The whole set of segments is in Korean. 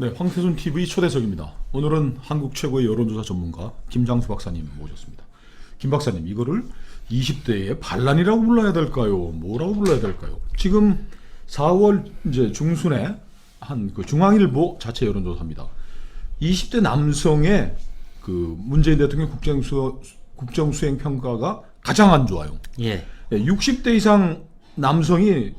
네, 황태순 TV 초대석입니다. 오늘은 한국 최고의 여론조사 전문가 김장수 박사님 모셨습니다. 김 박사님, 이거를 20대의 반란이라고 불러야 될까요? 뭐라고 불러야 될까요? 지금 4월 이제 중순에 한 그 중앙일보 자체 여론조사입니다. 20대 남성의 그 문재인 대통령 국정수 국정수행 평가가 가장 안 좋아요. 예. 예, 60대 이상 남성이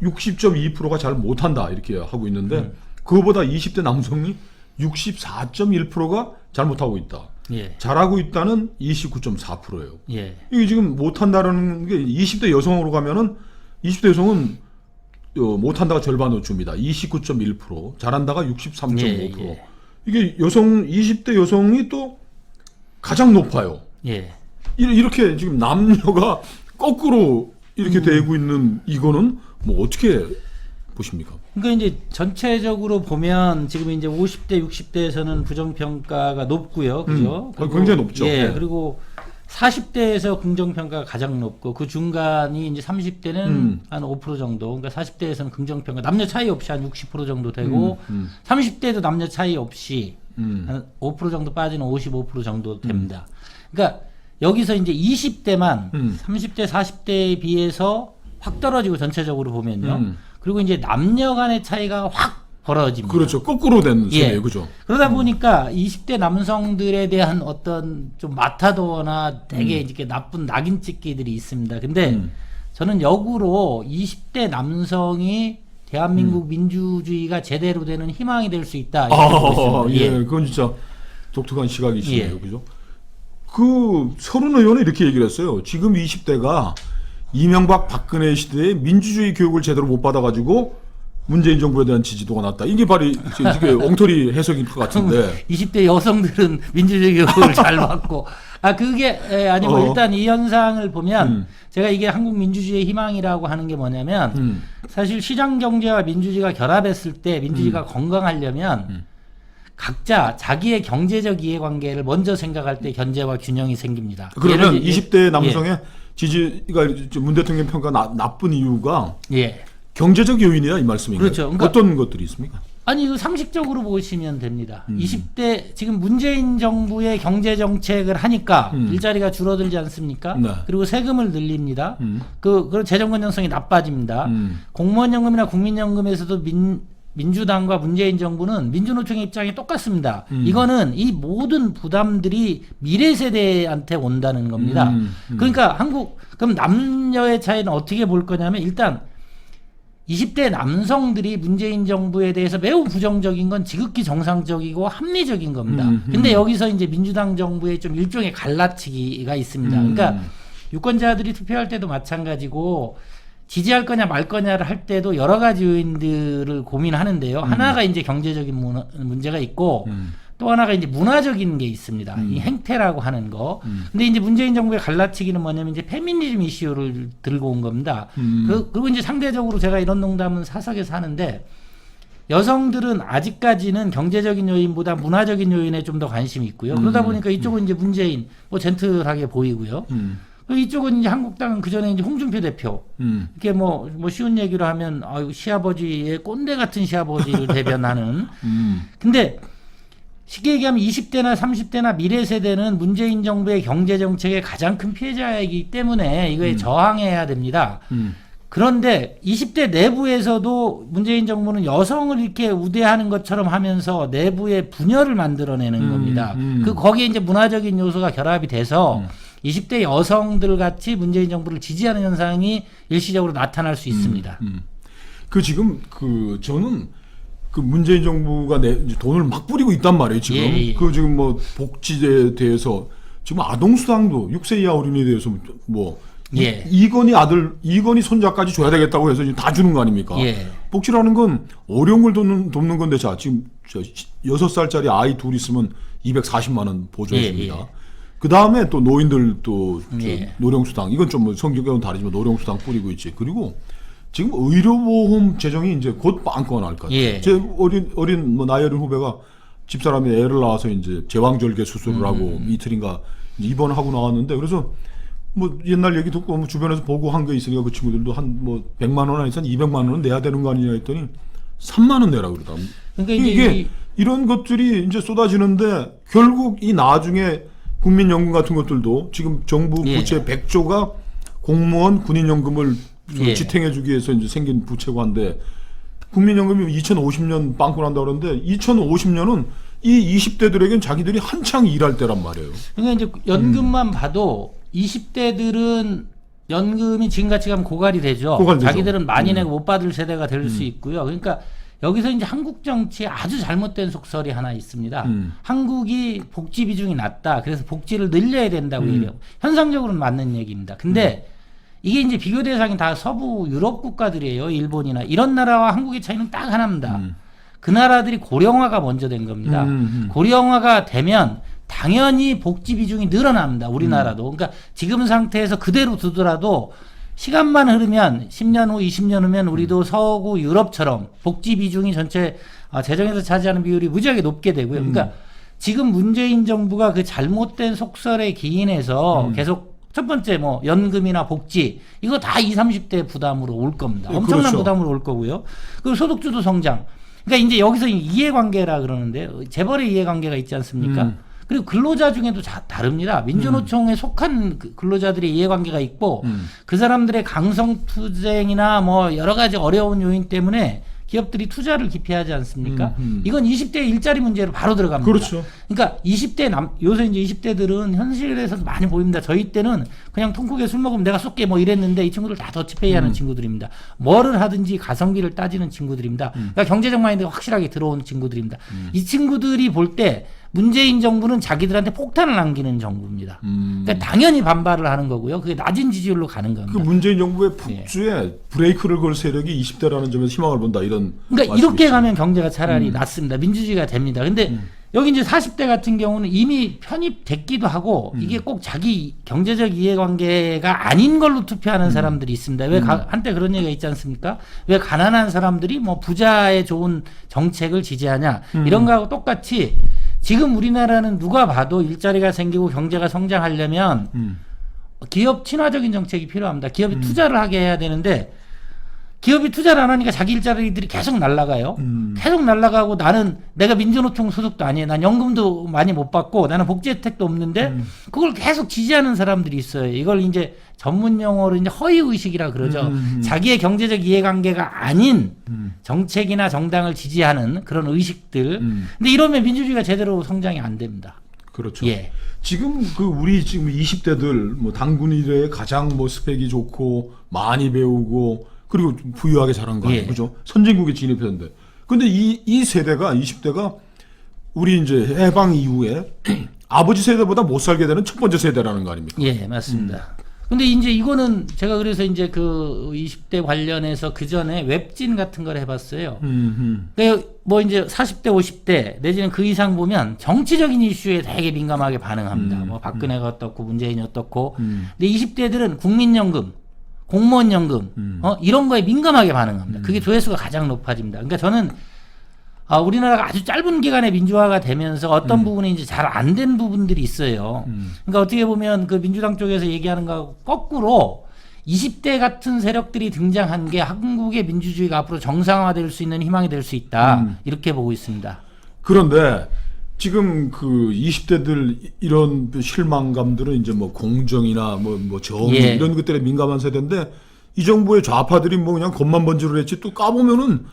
60.2%가 잘 못한다 이렇게 하고 있는데 그거보다 20대 남성이 64.1%가 잘 못하고 있다. 예. 잘하고 있다는 29.4%예요. 예. 이게 지금 못한다는 게 20대 여성으로 가면은 20대 여성은 어, 못한다가 절반으로 줍니다. 29.1%, 잘한다가 63.5%. 예, 예. 이게 여성 20대 여성이 또 가장 높아요. 예. 이- 이렇게 지금 남녀가 거꾸로 이렇게 음. 되고 있는 이거는 뭐 어떻게 보십니까? 그러니까 이제 전체적으로 보면 지금 이제 50대, 60대에서는 부정평가가 높고요. 그죠? 음, 굉장히 높죠. 예. 네. 그리고 40대에서 긍정평가가 가장 높고 그 중간이 이제 30대는 음. 한5% 정도. 그러니까 40대에서는 긍정평가 남녀 차이 없이 한 60% 정도 되고 음, 30대도 남녀 차이 없이 음. 한5% 정도 빠지는 55% 정도 됩니다. 그러니까 여기서 이제 20대만 음. 30대, 40대에 비해서 확 떨어지고 전체적으로 보면요. 음. 그리고 이제 남녀 간의 차이가 확 벌어집니다. 그렇죠. 거꾸로 된 예. 세대예요. 그죠? 그러다 보니까 20대 남성들에 대한 어떤 좀 마타도어나 되게 이렇게 나쁜 낙인 찍기들이 있습니다. 근데 음. 저는 역으로 20대 남성이 대한민국 민주주의가 제대로 되는 희망이 될 수 있다. 이렇게 보고 아, 있습니다. 예. 그건 진짜 독특한 시각이시네요. 예. 그죠? 그 서른 의원은 이렇게 얘기를 했어요. 지금 20대가 이명박 박근혜 시대에 민주주의 교육을 제대로 못 받아가지고 문재인 정부에 대한 지지도가 낮다. 이게 바로 이- 이게 엉터리 해석일 것 같은데. 20대 여성들은 민주주의 교육을 잘 받고 아 그게 에, 아니고 어. 일단 이 현상을 보면 음. 제가 이게 한국 민주주의의 희망이라고 하는 게 뭐냐면 음. 사실 시장 경제와 민주주의가 결합했을 때 민주주의가 건강하려면 음. 각자 자기의 경제적 이해관계를 먼저 생각할 때 견제와 균형이 생깁니다. 그러면 예를 들- 20대 남성의 지지가 문 대통령 평가 나, 나쁜 이유가 예. 예. 경제적 요인이다 이 말씀인가요? 그렇죠. 그러니까- 어떤 것들이 있습니까? 아니 이거 상식적으로 보시면 됩니다. 음. 20대 지금 문재인 정부의 경제 정책을 하니까 음. 일자리가 줄어들지 않습니까? 네. 그리고 세금을 늘립니다. 음. 그 그런 재정 건전성이 나빠집니다. 음. 공무원 연금이나 국민 연금에서도 민 민주당과 문재인 정부는 민주노총의 입장이 똑같습니다. 음. 이거는 이 모든 부담들이 미래 세대한테 온다는 겁니다. 음, 음. 그러니까 한국 그럼 남녀의 차이는 어떻게 볼 거냐면 일단 20대 남성들이 문재인 정부에 대해서 매우 부정적인 건 지극히 정상적이고 합리적인 겁니다. 음, 음. 근데 여기서 이제 민주당 정부의 좀 일종의 갈라치기가 있습니다. 음. 그러니까 유권자들이 투표할 때도 마찬가지고 지지할 거냐 말 거냐를 할 때도 여러 가지 요인들을 고민하는데요. 하나가 이제 경제적인 문화- 문제가 있고 음. 또 하나가 이제 문화적인 게 있습니다. 음. 이 행태라고 하는 거. 음. 근데 이제 문재인 정부의 갈라치기는 뭐냐면 이제 페미니즘 이슈를 들고 온 겁니다. 음. 그, 그리고 이제 상대적으로 제가 이런 농담은 사석에서 하는데 여성들은 아직까지는 경제적인 요인보다 문화적인 요인에 좀 더 관심이 있고요. 그러다 음. 보니까 이쪽은 이제 문재인 뭐 젠틀하게 보이고요. 음. 이쪽은 이제 한국당은 그 전에 이제 홍준표 대표 음. 이렇게 뭐, 뭐 쉬운 얘기로 하면 아유 시아버지의 꼰대 같은 시아버지를 대변하는 음. 근데 쉽게 얘기하면 20대나 30대나 미래 세대는 문재인 정부의 경제 정책의 가장 큰 피해자이기 때문에 이거에 저항해야 됩니다. 음. 그런데 20대 내부에서도 문재인 정부는 여성을 이렇게 우대하는 것처럼 하면서 내부의 분열을 만들어내는 음, 겁니다. 음. 그 거기에 이제 문화적인 요소가 결합이 돼서 음. 20대 여성들 같이 문재인 정부를 지지하는 현상이 일시적으로 나타날 수 있습니다. 음. 그 지금 그 저는 그 문재인 정부가 내 돈을 막 뿌리고 있단 말이에요 지금 예, 예. 그 지금 뭐 복지에 대해서 지금 아동 수당도 6세 이하 어린이에 대해서 뭐 이- 예. 이건희 아들 이건희 손자까지 줘야 되겠다고 해서 지금 다 주는 거 아닙니까? 예. 복지라는 건 어려운 걸 돕는, 돕는 건데 자 지금 저 시- 여섯 살짜리 아이 둘 있으면 240만 원 보조해 줍니다. 예, 예. 그 다음에 또 노인들 또저 예. 노령수당 이건 좀뭐 성격은 다르지만 노령수당 뿌리고 있지. 그리고 지금 의료보험 재정이 이제 곧 빵꾸가 날 거예요. 예. 제 어린 어린 뭐 나이 어린 후배가 집사람이 애를 낳아서 이제 제왕절개 수술을 음, 하고 이틀인가 이제 입원하고 나왔는데 그래서 뭐 옛날 얘기 듣고 뭐 주변에서 보고 한 게 있으니까 그 친구들도 한 뭐 100만 원 아니면 200만 원은 내야 되는 거 아니냐 했더니 3만 원 내라 그러다. 그러니까 이게 이- 이런 것들이 이제 쏟아지는데 결국 이 나중에 국민연금 같은 것들도 지금 정부 예. 부채 100조가 공무원 군인연금을 그 예. 지탱해주기 위해서 이제 생긴 부채고 한데 국민연금이 2050년 빵꾸 난다 그러는데 2050년은 이 20대들에겐 자기들이 한창 일할 때란 말이에요. 그러니까 이제 연금만 봐도 20대들은 연금이 지금같이 가면 고갈이 되죠. 고갈되죠. 음. 자기들은 많이 내고 못 받을 세대가 될수 있고요. 그러니까 여기서 이제 한국 정치에 아주 잘못된 속설이 하나 있습니다. 음. 한국이 복지 비중이 낮다. 그래서 복지를 늘려야 된다고 음. 얘기해요. 현상적으로는 맞는 얘기입니다. 근데 이게 이제 비교 대상이 다 서부 유럽 국가들이에요. 일본이나 이런 나라와 한국의 차이는 딱 하나입니다. 음. 그 나라들이 고령화가 먼저 된 겁니다. 음, 음. 고령화가 되면 당연히 복지 비중이 늘어납니다. 우리나라도. 그러니까 지금 상태에서 그대로 두더라도 시간만 흐르면 10년 후, 20년 후면 우리도 서구 유럽처럼 복지 비중이 전체 아, 재정에서 차지하는 비율이 무지하게 높게 되고요. 그러니까 지금 문재인 정부가 그 잘못된 속설에 기인해서 계속 첫 번째 뭐 연금이나 복지 이거 다 20, 30대 부담으로 올 겁니다. 네, 엄청난 그렇죠. 부담으로 올 거고요. 그리고 소득주도 성장. 그러니까 이제 여기서 이해관계라 그러는데 재벌의 이해관계가 있지 않습니까? 음. 그리고 근로자 중에도 자- 다릅니다. 민주노총에 속한 그 근로자들의 이해관계가 있고 음. 그 사람들의 강성 투쟁이나 뭐 여러 가지 어려운 요인 때문에 기업들이 투자를 기피하지 않습니까? 음, 음. 이건 20대 일자리 문제로 바로 들어갑니다. 그렇죠. 그러니까 20대 남 요새 이제 20대들은 현실에서도 많이 보입니다. 저희 때는 그냥 통국에 술 먹으면 내가 쏠게 뭐 이랬는데 이 친구들 다 더치페이 음. 하는 친구들입니다. 뭐를 하든지 가성비를 따지는 친구들입니다. 음. 그러니까 경제적 마인드가 확실하게 들어온 친구들입니다. 이 친구들이 볼때 문재인 정부는 자기들한테 폭탄을 남기는 정부입니다. 음. 그러니까 당연히 반발을 하는 거고요. 그게 낮은 지지율로 가는 그 겁니다. 문재인 예. 정부의 북주에 브레이크를 걸 세력이 20대라는 점에서 희망을 본다 이런 그러니까. 이렇게 가면 경제가 차라리 음. 낫습니다. 민주주의가 됩니다. 근데 여기 이제 40대 같은 경우는 이미 편입됐기도 하고 음. 이게 꼭 자기 경제적 이해관계가 아닌 걸로 투표하는 음. 사람들이 있습니다. 왜 가- 한때 그런 얘기가 있지 않습니까? 왜 가난한 사람들이 뭐 부자의 좋은 정책을 지지하냐 음. 이런 거하고 똑같이 지금 우리나라는 누가 봐도 일자리가 생기고 경제가 성장하려면 음. 기업 친화적인 정책이 필요합니다. 기업이 투자를 하게 해야 되는데 기업이 투자를 안 하니까 자기 일자리들이 계속 날아가요. 음. 계속 날아가고 나는 내가 민주노총 소속도 아니에요. 난 연금도 많이 못 받고 나는 복지 혜택도 없는데 음. 그걸 계속 지지하는 사람들이 있어요. 이걸 이제 전문 용어로 이제 허위 의식이라 그러죠. 음, 음. 자기의 경제적 이해관계가 아닌 음. 정책이나 정당을 지지하는 그런 의식들. 음. 근데 이러면 민주주의가 제대로 성장이 안 됩니다. 그렇죠. 예. 지금 그 우리 지금 20대들 뭐 당군 이래 가장 뭐 스펙이 좋고 많이 배우고 그리고 좀 부유하게 자란 거 아니에요. 예. 그죠? 선진국에 진입했는데. 근데 이, 이 세대가 20대가 우리 이제 해방 이후에 아버지 세대보다 못 살게 되는 첫 번째 세대라는 거 아닙니까? 예, 맞습니다. 근데 이제 이거는 제가 그래서 이제 그 20대 관련해서 그 전에 웹진 같은 걸 해봤어요. 음, 그뭐 이제 40대, 50대 내지는 그 이상 보면 정치적인 이슈에 되게 민감하게 반응합니다. 음, 뭐 박근혜가 어떻고 문재인이 어떻고. 음. 근데 20대들은 국민연금, 공무원 연금 음. 어 이런 거에 민감하게 반응합니다. 그게 조회수가 가장 높아집니다. 그러니까 저는 아, 우리나라가 아주 짧은 기간에 민주화가 되면서 어떤 부분이 이제 잘 안 된 부분들이 있어요. 음. 그러니까 어떻게 보면 그 민주당 쪽에서 얘기하는 거하고 거꾸로 20대 같은 세력들이 등장한 게 한국의 민주주의가 앞으로 정상화될 수 있는 희망이 될 수 있다. 음. 이렇게 보고 있습니다. 그런데 지금 그 20대들 이런 실망감들은 이제 뭐 공정이나 뭐, 뭐 정의 예. 이런 것들에 민감한 세대인데 이 정부의 좌파들이 뭐 그냥 겉만 번지를 했지 또 까보면은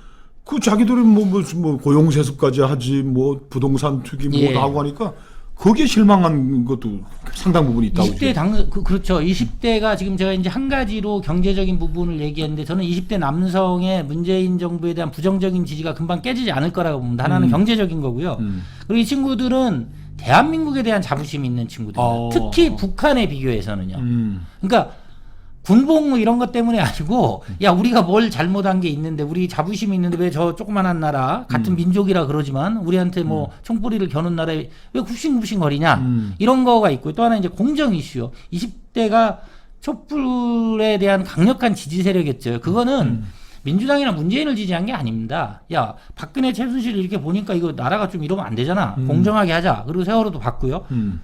그 자기들은 뭐, 뭐, 뭐 고용세습까지 하지 뭐 부동산 투기 뭐 예. 다 하고 하니까 거기에 실망한 것도 상당 부분이 있다고 20대 당 그, 그렇죠. 20대가 지금 제가 이제 한 가지로 경제적인 부분을 얘기했는데 저는 20대 남성의 문재인 정부에 대한 부정적인 지지가 금방 깨지지 않을 거라고 봅니다. 하나는 음. 경제적인 거고요. 음. 그리고 이 친구들은 대한민국에 대한 자부심이 있는 친구들입니다. 어. 특히 북한에 비교해서는요. 음. 그러니까 군복 뭐 이런 것 때문에 아니고 야 우리가 뭘 잘못한 게 있는데 우리 자부심이 있는데 왜 저 조그만한 나라 같은 민족이라 그러지만 우리한테 뭐 총뿌리를 겨눈 나라에 왜 굽신굽신거리냐 음. 이런 거가 있고 또 하나 이제 공정 이슈요 20대가 촛불에 대한 강력한 지지 세력이었죠 그거는 민주당이나 문재인을 지지한 게 아닙니다. 야 박근혜 최순실 이렇게 보니까 이거 나라가 좀 이러면 안 되잖아. 음. 공정하게 하자. 그리고 세월호도 봤고요. 음.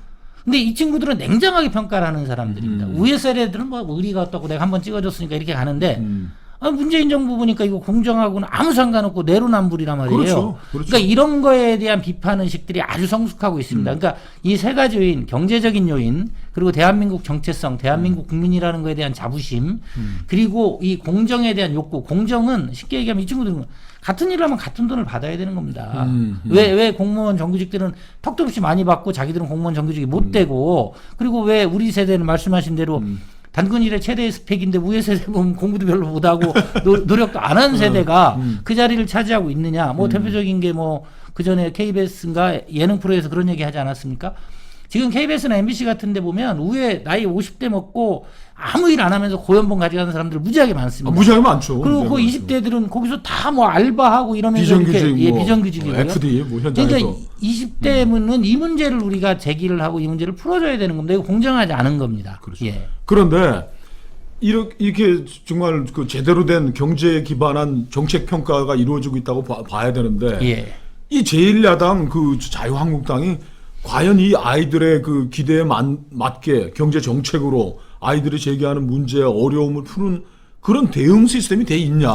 근데 이 친구들은 냉정하게 평가를 하는 사람들입니다. 음. 위에 세대들은 뭐 의리가 어떻고 내가 한번 찍어줬으니까 이렇게 가는데 음. 아, 문재인 정부 보니까 이거 공정하고는 아무 상관없고 내로남불이란 말이에요. 그렇죠. 그렇죠. 러니까 이런 거에 대한 비판 의식들이 아주 성숙하고 있습니다. 음. 그러니까 이 세 가지 요인, 경제적인 요인, 그리고 대한민국 정체성, 대한민국 국민이라는 거에 대한 자부심, 음. 그리고 이 공정에 대한 욕구. 공정은 쉽게 얘기하면 이 친구들은 같은 일을 하면 같은 돈을 받아야 되는 겁니다. 음, 음. 왜, 왜 공무원 정규직들은 턱도 없이 많이 받고 자기들은 공무원 정규직이 못 되고, 그리고 왜 우리 세대는 말씀하신 대로 음. 단군 일의 최대 스펙인데 우회 세대 보면 공부도 별로 못하고 노, 노력도 안 한 세대가 음. 그 자리를 차지하고 있느냐. 뭐 대표적인 게 뭐 그 전에 KBS인가 예능 프로에서 그런 얘기 하지 않았습니까? 지금 KBS나 MBC 같은 데 보면 우에 나이 50대 먹고 아무 일 안 하면서 고연봉 가져가는 사람들 무지하게 아, 많습니다. 무지하게 많죠. 그리고 그 무지하게 많죠. 20대들은 거기서 다 뭐 알바하고 이러면서 비정규직, 이렇게 예, 뭐, 비정규직이고요. FD 뭐 현장에서 그러니까 20대는 이 문제를 우리가 제기를 하고 이 문제를 풀어줘야 되는 겁니다. 이거 공정하지 않은 겁니다. 그렇죠. 예. 그런데 이렇게, 이렇게 정말 그 제대로 된 경제에 기반한 정책 평가가 이루어지고 있다고 봐, 봐야 되는데 예. 이 제1야당 그 자유한국당이 과연 이 아이들의 그 기대에 만- 맞게 경제 정책으로 아이들이 제기하는 문제의 어려움을 푸는 그런 대응 시스템이 돼 있냐?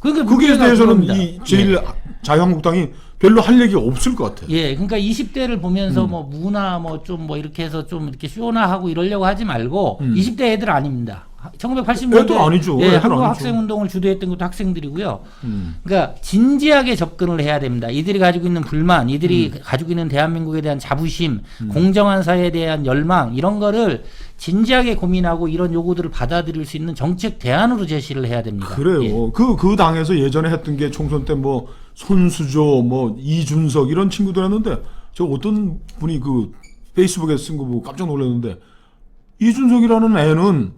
그러니까 문제가 대해서는. 이 제1 자유한국당이 별로 할 얘기 없을 것 같아. 예, 그러니까 20대를 음. 보면서 뭐 무나 뭐좀 뭐 이렇게 해서 좀 이렇게 쇼나 하고 이러려고 하지 말고 20대 애들 아닙니다. 1980년대 음. 애들 아니죠. 예, 애들 한국 아니죠. 학생 운동을 주도했던 것도 학생들이고요. 음. 그러니까 진지하게 접근을 해야 됩니다. 이들이 가지고 있는 불만, 이들이 음. 가지고 있는 대한민국에 대한 자부심, 공정한 사회에 대한 열망 이런 거를 진지하게 고민하고 이런 요구들을 받아들일 수 있는 정책 대안으로 제시를 해야 됩니다. 그래요. 예. 그, 그 당에서 예전에 했던 게 총선 때 뭐 손수조, 뭐 이준석 이런 친구들 했는데 저 어떤 분이 그 페이스북에 쓴 거 보고 깜짝 놀랐는데 이준석이라는 애는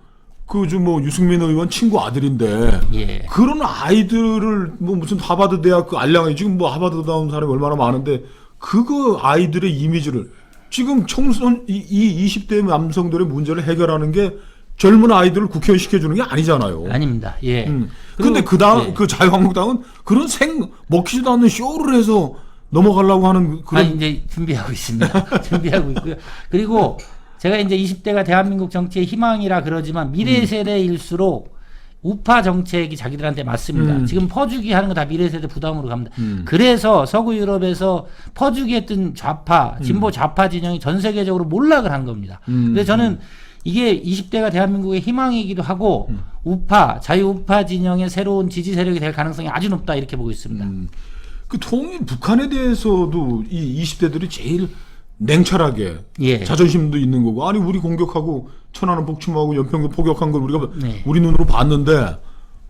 그좀뭐 유승민 의원 친구 아들인데 예. 그런 아이들을 뭐 무슨 하버드 대학 그 알량이 지금 뭐 하버드 나온 사람이 얼마나 많은데 그거 아이들의 이미지를 지금 청소년 이, 이 20대 남성들의 문제를 해결하는 게 젊은 아이들을 국회의원 시켜주는 게 아니잖아요. 아닙니다. 예. 음. 근데 그 당, 예. 그 자유한국당은 그런 생, 먹히지도 않는 쇼를 해서 넘어가려고 하는 그런. 아 이제 준비하고 있습니다. 준비하고 있고요. 그리고 제가 이제 20대가 대한민국 정치의 희망이라 그러지만 미래 음. 세대일수록 우파 정책이 자기들한테 맞습니다. 음. 지금 퍼주기 하는 거 다 미래 세대 부담으로 갑니다. 음. 그래서 서구 유럽에서 퍼주기 했던 좌파, 진보 좌파 진영이 전 세계적으로 몰락을 한 겁니다. 음. 그래서 저는 이게 20대가 대한민국의 희망이기도 하고 음. 우파, 자유우파 진영의 새로운 지지 세력이 될 가능성이 아주 높다 이렇게 보고 있습니다. 음. 그 통일, 북한에 대해서도 이 20대들이 제일 냉철하게 예. 자존심도 있는 거고 아니 우리 공격하고 천안은 복침하고 연평도 포격한 걸 우리가 네. 우리 눈으로 봤는데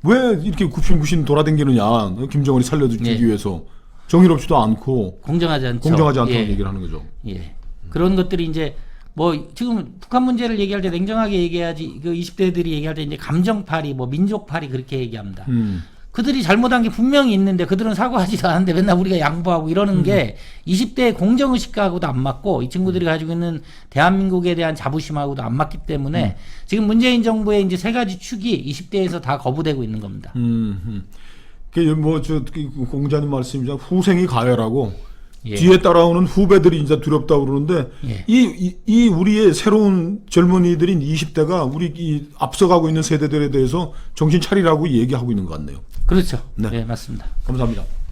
왜 이렇게 굽신굽신 돌아다니느냐 김정은이 살려주기 네. 위해서 정의롭지도 않고 공정하지 않죠. 공정하지 않다는 예. 얘기를 하는 거죠. 예. 그런 것들이 이제 뭐 지금 북한 문제를 얘기할 때 냉정하게 얘기하지 그 20대들이 얘기할 때 이제 감정파리 뭐 민족파리 그렇게 얘기합니다. 음. 그들이 잘못한 게 분명히 있는데 그들은 사과하지도 않는데 맨날 우리가 양보하고 이러는 게 20대의 공정의식하고도 안 맞고 이 친구들이 가지고 있는 대한민국에 대한 자부심하고도 안 맞기 때문에 지금 문재인 정부의 이제 세 가지 축이 20대에서 다 거부되고 있는 겁니다. 음, 음. 그뭐저 공자님 말씀이지만 후생이 가해라고 예. 뒤에 따라오는 후배들이 이제 두렵다 고 그러는데 예. 이, 이, 이 우리의 새로운 젊은이들인 20대가 우리 이 앞서가고 있는 세대들에 대해서 정신 차리라고 얘기하고 있는 것 같네요. 그렇죠. 네. 네, 맞습니다. 감사합니다.